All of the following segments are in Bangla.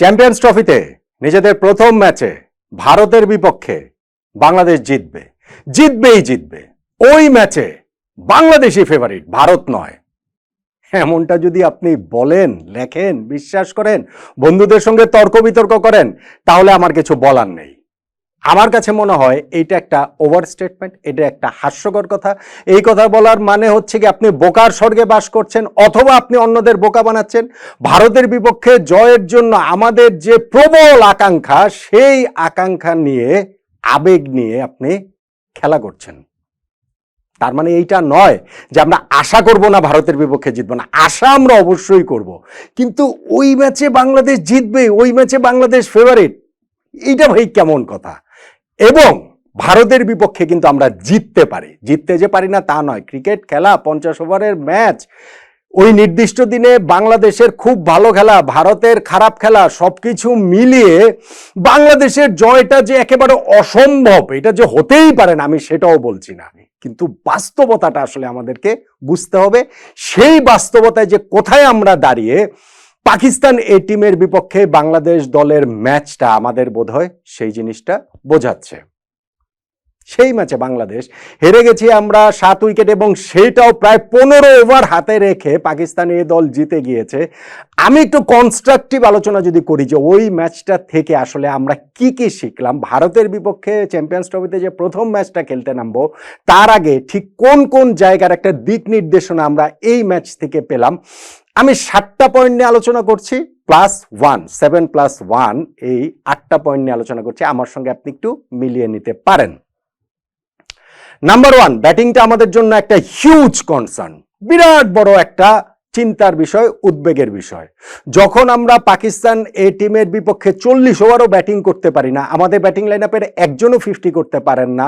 চ্যাম্পিয়ন্স ট্রফিতে নিজেদের প্রথম ম্যাচে ভারতের বিপক্ষে বাংলাদেশ জিতবে। জিতবেই জিতবে। ওই ম্যাচে বাংলাদেশই ফেভারিট ভারত নয়। এমনটা যদি আপনি বলেন, লেখেন, বিশ্বাস করেন, বন্ধুদের সঙ্গে তর্ক বিতর্ক করেন, তাহলে আমার কিছু বলার নেই। আমার কাছে মনে হয় এটা একটা ওভার স্টেটমেন্ট এটা একটা হাস্যকর কথা। এই কথা বলার মানে হচ্ছে কি আপনি বোকার স্বর্গে বাস করছেন অথবা আপনি অন্যদের বোকা বানাচ্ছেন। ভারতের বিপক্ষে জয়ের জন্য আমাদের যে প্রবল আকাঙ্ক্ষা, সেই আকাঙ্ক্ষা নিয়ে, আবেগ নিয়ে আপনি খেলা করছেন। তার মানে এইটা নয় যে আমরা আশা করব না ভারতের বিপক্ষে জিতবো না। আশা আমরা অবশ্যই করব। কিন্তু ওই ম্যাচে বাংলাদেশ জিতবে, ওই ম্যাচে বাংলাদেশ ফেভারিট এইটা ভাই কেমন কথা? এবং ভারতের বিপক্ষে কিন্তু আমরা জিততে পারি। জিততে যে পারি না তা নয়। ক্রিকেট খেলা, পঞ্চাশ ওভারের ম্যাচ, ওই নির্দিষ্ট দিনে বাংলাদেশের খুব ভালো খেলা, ভারতের খারাপ খেলা সব কিছু মিলিয়ে বাংলাদেশের জয়টা যে একেবারে অসম্ভব, এটা যে হতেই পারে না, আমি সেটাও বলছি না কিন্তু বাস্তবতাটা আসলে আমাদেরকে বুঝতে হবে। সেই বাস্তবতায় যে কোথায় আমরা দাঁড়িয়ে পাকিস্তান এ টিমের বিপক্ষে বাংলাদেশ দলের ম্যাচটা আমাদের বোধহয় সেই জিনিসটা বোঝাচ্ছে। সেই ম্যাচে বাংলাদেশ হেরে গেছি আমরা সাত উইকেট এবং সেটাও প্রায় পনেরো ওভার হাতে রেখে পাকিস্তানি এ দল জিতে গিয়েছে। আমি একটু কনস্ট্রাকটিভ আলোচনা যদি করি যে ওই ম্যাচটা থেকে আসলে আমরা কি কি শিখলাম, ভারতের বিপক্ষে চ্যাম্পিয়ন্স ট্রফিতে যে প্রথম ম্যাচটা খেলতে নামবো, তার আগে ঠিক কোন কোন জায়গার একটা দিক নির্দেশনা আমরা এই ম্যাচ থেকে পেলাম। আমি সাতটা পয়েন্ট নিয়ে আলোচনা করছি plus one seven plus one এই আটটা পয়েন্ট নিয়ে আলোচনা করছি। আমার সঙ্গে আপনি একটু মিলিয়ে নিতে পারেন। নাম্বার ওয়ান ব্যাটিংটা আমাদের জন্য একটা হিউজ কনসার্ন বিরাট বড় একটা চিন্তার বিষয়, উদ্বেগের বিষয়। যখন আমরা পাকিস্তান এ টিমের বিপক্ষে চল্লিশ ওভারও ব্যাটিং করতে পারি না, আমাদের ব্যাটিং লাইন আপের একজনও ফিফটি করতে পারেন না,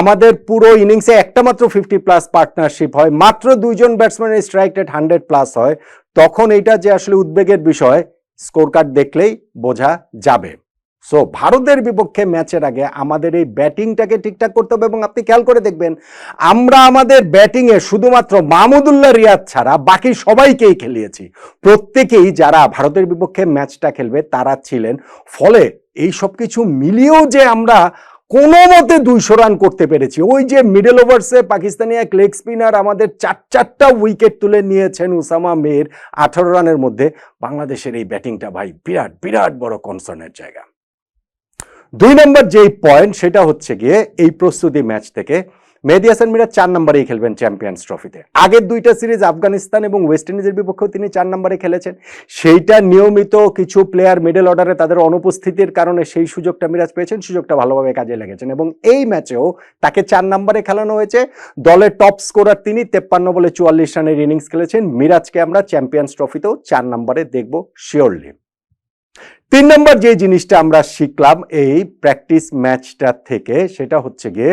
আমাদের পুরো ইনিংসে একটা মাত্র ফিফটি প্লাস পার্টনারশিপ হয়, মাত্র দুইজন ব্যাটসম্যানের স্ট্রাইক রেট হান্ড্রেড প্লাস হয়, তখন এইটা যে আসলে উদ্বেগের বিষয় স্কোর কার্ড দেখলেই বোঝা যাবে। সো ভারতের বিপক্ষে ম্যাচের আগে আমাদের এই ব্যাটিংটাকে ঠিকঠাক করতে হবে এবং আপনি খেয়াল করে দেখবেন, আমরা আমাদের ব্যাটিংয়ে শুধুমাত্র মাহমুদুল্লাহ রিয়াদ ছাড়া বাকি সবাইকেই খেলিয়েছি। প্রত্যেকেই যারা ভারতের বিপক্ষে ম্যাচটা খেলবে, তারা ছিলেন। ফলে এই সব কিছু মিলিয়েও যে আমরা কোনো মতে দুইশো রান করতে পেরেছি, ওই যে মিডল ওভার্সে পাকিস্তানি এক লেগ স্পিনার আমাদের চার চারটা উইকেট তুলে নিয়েছেন উসামা মের, আঠারো রানের মধ্যে। বাংলাদেশের এই ব্যাটিংটা ভাই বিরাট বিরাট বড় কনসার্নের জায়গা। দুই নম্বর যেই পয়েন্ট সেটা হচ্ছে গিয়ে এই প্রস্তুতি ম্যাচ থেকে মেহেদি হাসান মিরাজ চার নম্বরেই খেলবেন চ্যাম্পিয়ন্স ট্রফিতে আগের দুইটা সিরিজ আফগানিস্তান এবং ওয়েস্ট ইন্ডিজের বিপক্ষেও তিনি চার নম্বরে খেলেছেন। সেইটা নিয়মিত কিছু প্লেয়ার মিডল অর্ডারে তাদের অনুপস্থিতির কারণে সেই সুযোগটা মিরাজ পেয়েছেন, সুযোগটা ভালোভাবে কাজে লেগেছেন এবং এই ম্যাচেও তাকে চার নম্বরে খেলানো হয়েছে। দলের টপ স্কোরার তিনি তেপ্পান্ন বলে চুয়াল্লিশ রানের ইনিংস খেলেছেন। মিরাজকে আমরা চ্যাম্পিয়ন্স ট্রফিতেও চার নম্বরে দেখব শিওরলি তিন নম্বর যে জিনিসটা আমরা শিখলাম এই প্র্যাকটিস ম্যাচটা থেকে, সেটা হচ্ছে গিয়ে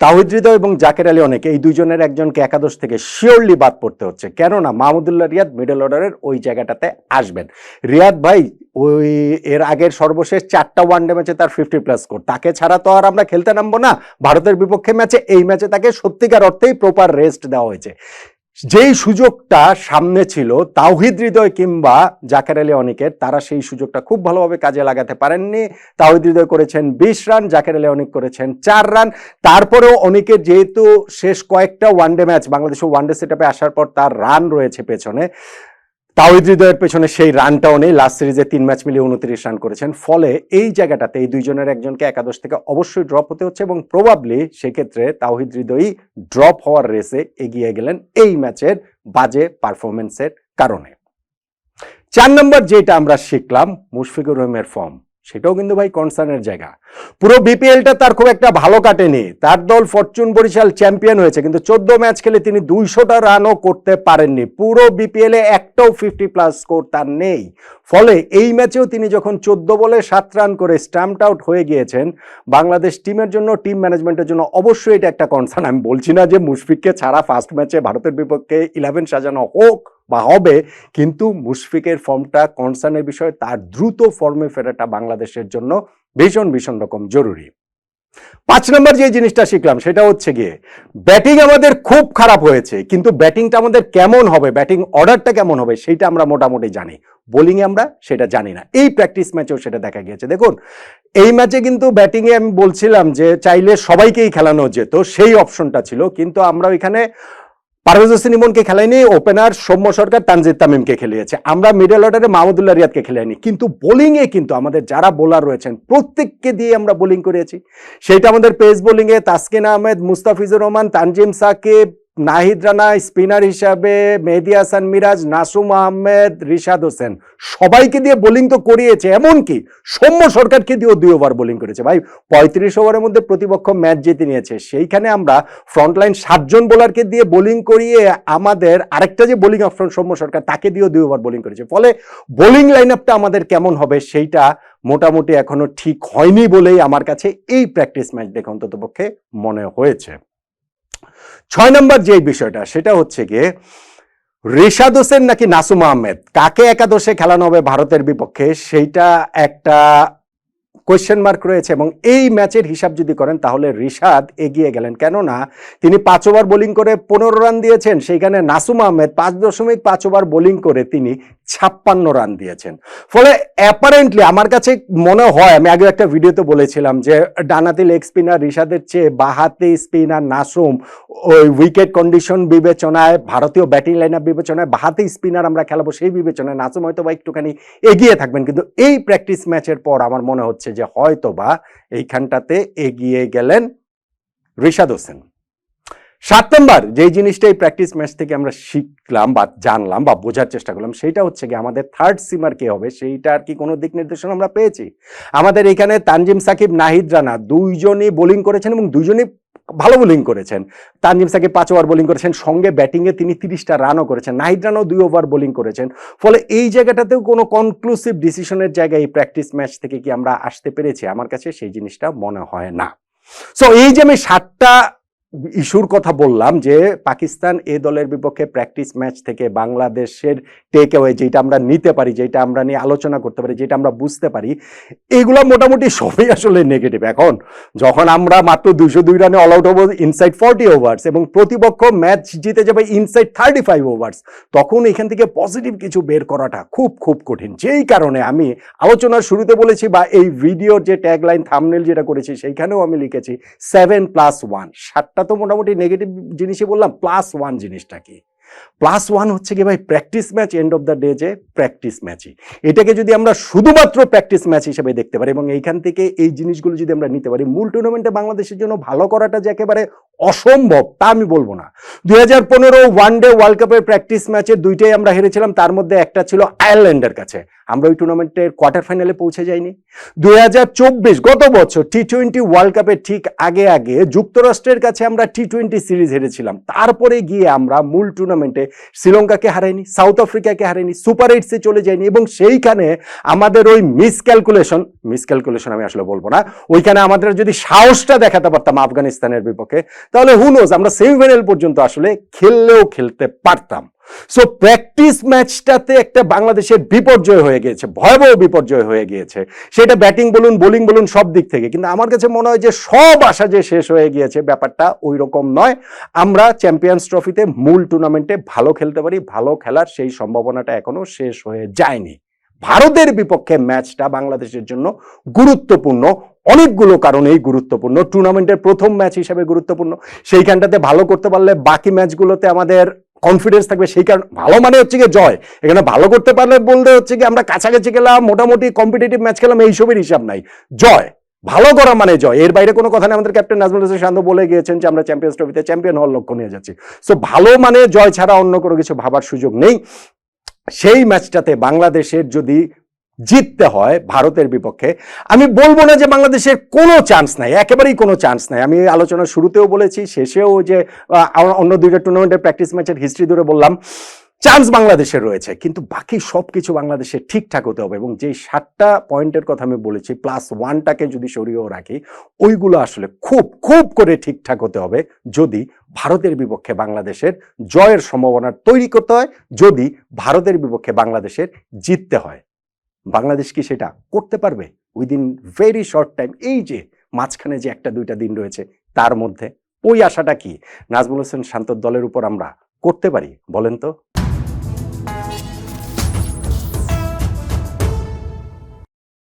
তাহিদ হৃদয় এবং জাকের আলী অনেক, এই দুজনের একজনকে একাদশ থেকে শিওরলি বাদ পড়তে হচ্ছে। কেননা মাহমুদুল্লাহ রিয়াদ মিডল অর্ডারের ওই জায়গাটাতে আসবেন। রিয়াদ ভাই, ওই এর আগের সর্বশেষ চারটা ওয়ানডে ম্যাচে তার ফিফটি প্লাস স্কোর তাকে ছাড়া তো আর আমরা খেলতে নামবো না। ভারতের বিপক্ষে ম্যাচে এই ম্যাচে তাকে সত্যিকার অর্থেই প্রপার রেস্ট দেওয়া হয়েছে। যেই সুযোগটা সামনে ছিল, তাওহিদ হৃদয় কিংবা জাকের আলী অনেকের, তারা সেই সুযোগটা খুব ভালোভাবে কাজে লাগাতে পারেননি। তাওহিদ হৃদয় করেছেন বিশ রান, জাকের আলী অনেক করেছেন চার রান। তারপরেও অনেকের যেহেতু শেষ কয়েকটা ওয়ানডে ম্যাচ বাংলাদেশে ওয়ানডে সেট আসার পর তার রান রয়েছে পেছনে। তাওহিদ হৃদয়ের পেছনে সেই রানটাও নেই। লাস্ট সিরিজে তিন ম্যাচ মিলিয়ে উনত্রিশ রান করেছেন। ফলে এই জায়গাটাতে এই দুইজনের একজনকে একাদশ থেকে অবশ্যই ড্রপ হতে হচ্ছে এবং প্রবাবলি সেক্ষেত্রে তাওহিদ হৃদয়ই ড্রপ হওয়ার রেসে এগিয়ে গেলেন এই ম্যাচের বাজে পারফরমেন্সের কারণে। চার নম্বর যেটা আমরা শিখলাম, মুশফিকুর রহিমের ফর্ম সেটাও কিন্তু ভাই কনসার্নের জায়গা। পুরো বিপিএলটা তার খুব একটা ভালো কাটেনি। তার দল ফরচুন বরিশাল চ্যাম্পিয়ন হয়েছে, কিন্তু চোদ্দ ম্যাচ খেলে তিনি দুইশোটা রানও করতে পারেননি। পুরো বিপিএলে একটাও ফিফটি প্লাস স্কোর তার নেই। ফলে এই ম্যাচেও তিনি যখন চোদ্দ বলে সাত রান করে স্ট্যাম্পড আউট হয়ে গিয়েছেন, বাংলাদেশ টিমের জন্য টিম ম্যানেজমেন্টের জন্য অবশ্যই এটা একটা কনসার্ন আমি বলছি না যে মুশফিককে ছাড়া ফার্স্ট ম্যাচে ভারতের বিপক্ষে ইলেভেন সাজানো হোক। বা হবে, কিন্তু মুশফিকের ফর্মটা কনসার্নের বিষয়, তার দ্রুত ফর্মে ফেরাটা বাংলাদেশের জন্য ভীষণ ভীষণ রকম জরুরি। পাঁচ নম্বর যে জিনিসটা শিখলাম, সেটা হচ্ছে গিয়ে ব্যাটিং আমাদের খুব খারাপ হয়েছে, কিন্তু ব্যাটিংটা আমাদের কেমন হবে ব্যাটিং অর্ডারটা কেমন হবে, সেটা আমরা মোটামুটি জানি। বোলিংয়ে আমরা সেটা জানি না। এই প্র্যাকটিস ম্যাচেও সেটা দেখা গিয়েছে। দেখুন, এই ম্যাচে কিন্তু ব্যাটিংয়ে আমি বলছিলাম যে, চাইলে সবাইকেই খেলানো যেত, সেই অপশনটা ছিল, কিন্তু আমরা ওইখানে পারভেজ হোসেন ইমনকে খেলায়নি ওপেনার সৌম্য সরকার তানজিদ তামিমকে খেলিয়েছে। আমরা মিডল অর্ডারে মাহমুদুল্লাহ রিয়াদকে খেলাইনি কিন্তু বোলিংয়ে কিন্তু আমাদের যারা বোলার রয়েছেন, প্রত্যেককে দিয়ে আমরা বোলিং করেছি। সেইটা আমাদের পেস বোলিংয়ে তাসকিন আহমেদ, মুস্তাফিজুর রহমান, তানজিম সাকিব নাহিদ রানা, স্পিনার হিসাবে মেহেদি হাসান মিরাজ, নাসুম আহমেদ, রিশাদ হোসেন। সবাইকে দিয়ে বোলিং তো করিয়েছে, এমনকি সৌম্য সরকারকে দিয়েও দুই ওভার বোলিং করেছে। ভাই, পঁয়ত্রিশ ওভারের মধ্যে প্রতিপক্ষ ম্যাচ জিতে নিয়েছে। সেইখানে আমরা ফ্রন্টলাইন সাতজন বোলারকে দিয়ে বোলিং করিয়ে আমাদের আরেকটা যে বোলিং অপশন সৌম্য সরকার, তাকে দিয়েও দুই ওভার বোলিং করেছে। ফলে বোলিং লাইন আপটা আমাদের কেমন হবে সেইটা মোটামুটি এখনও ঠিক হয়নি বলেই আমার কাছে এই প্র্যাকটিস ম্যাচ দেখে অন্তত পক্ষে মনে হয়েছে। ছয় নম্বর যে বিষয়টা, সেটা হচ্ছে গিয়ে রেশাদ হোসেন নাকি নাসুম আহমেদ, কাকে একাদশে খেলানো হবে ভারতের বিপক্ষে, সেইটা একটা কোয়েশ্চেন মার্ক রয়েছে এবং এই ম্যাচের হিসাব যদি করেন, তাহলে রিশাদ এগিয়ে গেলেন। কেননা, তিনি পাঁচ ওভার বোলিং করে পনেরো রান দিয়েছেন, সেইখানে নাসুম আহমেদ পাঁচ দশমিক পাঁচ ওভার বোলিং করে তিনি ছাপ্পান্ন রান দিয়েছেন। ফলে অ্যাপারেন্টলি আমার কাছে মনে হয়, আমি আগে একটা ভিডিওতে বলেছিলাম যে ডানাতি লেগ স্পিনার রিশাদের চেয়ে বাহাতি স্পিনার নাসুম ওই উইকেট কন্ডিশন বিবেচনায়, ভারতীয় ব্যাটিং লাইন বিবেচনায় বাহাতি স্পিনার আমরা খেলাবো সেই বিবেচনায় নাসুম হয়তো বা একটুখানি এগিয়ে থাকবেন। কিন্তু এই প্র্যাকটিস ম্যাচের পর আমার মনে হচ্ছে যে হয়তো বা এইখানটাতে এগিয়ে গেলেন রিশাদ হোসেন। সাত নম্বর, যেই জিনিসটা এই প্র্যাকটিস ম্যাচ থেকে আমরা শিখলাম বা জানলাম বা বোঝার চেষ্টা করলাম সেইটা হচ্ছে কি আমাদের থার্ড সিমার কে হবে সেইটা আর কি কোনো দিক নির্দেশনা আমরা পেয়েছি? আমাদের এখানে তানজিম সাকিব, নাহিদ রানা দুইজনই বোলিং করেছেন এবং দুইজনই ভালো বোলিং করেছেন। তানজিম সাকিব পাঁচ ওভার বোলিং করেছেন, সঙ্গে ব্যাটিংয়ে তিনি তিরিশটা রানও করেছেন, নাহিদ রানও দুই ওভার বোলিং করেছেন। ফলে এই জায়গাটাতেও কোনো কনক্লুসিভ ডিসিশনের জায়গায় এই প্র্যাকটিস ম্যাচ থেকে কি আমরা আসতে পেরেছি? আমার কাছে সেই জিনিসটা মনে হয় না। সো এই যে আমি সাতটা ইস্যুর কথা বললাম যে পাকিস্তান এ দলের বিপক্ষে প্র্যাকটিস ম্যাচ থেকে বাংলাদেশের টেক অ্যাওয়ে যেটা আমরা নিতে পারি যেটা আমরা নিয়ে আলোচনা করতে পারি যেটা আমরা বুঝতে পারি, এগুলো মোটামুটি সবই আসলে নেগেটিভ এখন যখন আমরা মাত্র দুশো দুই রানে অল আউট হব ইনসাইড ফর্টি ওভার্স এবং প্রতিপক্ষ ম্যাচ জিতে যাবে ইনসাইড থার্টি ফাইভ ওভার্স তখন এখান থেকে পজিটিভ কিছু বের করাটা খুব খুব কঠিন। যেই কারণে আমি আলোচনার শুরুতে বলেছি বা এই ভিডিওর যে ট্যাগলাইন থামনেল যেটা করেছি, সেইখানেও আমি লিখেছি সেভেন প্লাস ওয়ান সাতটা তো মোটামুটি নেগেটিভ জিনিসই বললাম প্লাস ওয়ান জিনিসটা কি? প্লাস ওয়ান হচ্ছে কি ভাই practice match end of the day যে প্র্যাকটিস ম্যাচই এটাকে যদি আমরা শুধুমাত্র প্র্যাকটিস ম্যাচ হিসেবে দেখতে পারি এবং এইখান থেকে এই জিনিসগুলো যদি আমরা নিতে পারি, মূল টুর্নামেন্টে বাংলাদেশের জন্য ভালো করাটা যে একেবারে অসম্ভব, তা আমি বলব না। দুই হাজার পনেরো ওয়ান ডে ওয়ার্ল্ড কাপের প্র্যাকটিস ম্যাচের দুইটাই আমরা হেরেছিলাম, তার মধ্যে একটা ছিল আয়ারল্যান্ডের কাছে। আমরা ওই টুর্নামেন্টের কোয়ার্টার ফাইনালে পৌঁছে যাইনি। দুই হাজার চব্বিশ, গত বছর টি টোয়েন্টি ওয়ার্ল্ড কাপের ঠিক আগে আগে যুক্তরাষ্ট্রের কাছে আমরা টি টোয়েন্টি সিরিজ হেরেছিলাম। তারপরে গিয়ে আমরা মূল টুর্নামেন্টে শ্রীলঙ্কাকে হারাইনি সাউথ আফ্রিকাকে হারাইনি সুপার এইটসে চলে যায়নি এবং সেইখানে আমাদের ওই মিসক্যালকুলেশন মিসক্যালকুলেশন আমি আসলে বলব না, ওইখানে আমাদের যদি সাহসটা দেখাতে পারতাম আফগানিস্তানের বিপক্ষে তাহলে হুনোজ আমরা সেমিফাইনাল পর্যন্ত আসলে খেললেও খেলতে পারতাম। সো প্র্যাকটিস ম্যাচটাতে একটা বাংলাদেশের বিপর্যয় হয়ে গিয়েছে, ভয়াবহ বিপর্যয় হয়ে গিয়েছে। সেটা ব্যাটিং বলুন বোলিং বলুন, সব দিক থেকে। কিন্তু আমার কাছে মনে হয় যে সব আশা যে শেষ হয়ে গিয়েছে, ব্যাপারটা ওই রকম নয়। আমরা চ্যাম্পিয়ন্স ট্রফিতে মূল টুর্নামেন্টে ভালো খেলতে পারি, ভালো খেলার সেই সম্ভাবনাটা এখনও শেষ হয়ে যায়নি। ভারতের বিপক্ষে ম্যাচটা বাংলাদেশের জন্য গুরুত্বপূর্ণ। অনেকগুলো কারণেই গুরুত্বপূর্ণ। টুর্নামেন্টের প্রথম ম্যাচ হিসেবে গুরুত্বপূর্ণ। সেইখানটাতে ভালো করতে পারলে বাকি ম্যাচগুলোতে আমাদের কনফিডেন্স থাকবে। সেই কারণে, ভালো মানে হচ্ছে কি জয়। এখানে ভালো করতে পারলে বলতে হচ্ছে কি আমরা কাছাকাছি গেলাম, মোটামুটি কম্পিটিটিভ ম্যাচ খেলাম এইসবের হিসাব নাই। জয়। ভালো করা মানে জয়। এর বাইরে কোনো কথা নেই। আমাদের ক্যাপ্টেন নাজমুল হোসেন শান্ত বলে গিয়েছেন যে আমরা চ্যাম্পিয়ন্স ট্রফিতে চ্যাম্পিয়ন হওয়ার লক্ষ্য নিয়ে যাচ্ছি। সো ভালো মানে জয় ছাড়া অন্য কোনো কিছু ভাবার সুযোগ নেই। সেই ম্যাচটাতে বাংলাদেশের যদি জিততে হয় ভারতের বিপক্ষে। আমি বলব না যে বাংলাদেশের কোনো চান্স নাই, একেবারেই কোনো চান্স নাই। আমি আলোচনা শুরুতেও বলেছি, শেষেও যে অন্য দুইটা টুর্নামেন্টের প্র্যাকটিস ম্যাচের হিস্ট্রি ধরে বললাম চান্স বাংলাদেশের রয়েছে। কিন্তু বাকি সব কিছু বাংলাদেশের ঠিকঠাক হতে হবে এবং যেই সাতটা পয়েন্টের কথা আমি বলেছি প্লাস ওয়ানটাকে যদি সরিয়েও রাখি, ওইগুলো আসলে খুব খুব করে ঠিকঠাক হতে হবে যদি ভারতের বিপক্ষে বাংলাদেশের জয়ের সম্ভাবনা তৈরি করতে হয়, যদি ভারতের বিপক্ষে বাংলাদেশের জিততে হয়। বাংলাদেশ কি সেটা করতে পারবে উইদিন ভেরি শর্ট টাইম এই যে মাঝখানে যে একটা দুইটা দিন রয়েছে, তার মধ্যে ওই আশাটা কি? নাজমুল হোসেন শান্তর দলের উপর আমরা করতে পারি, বলেন তো?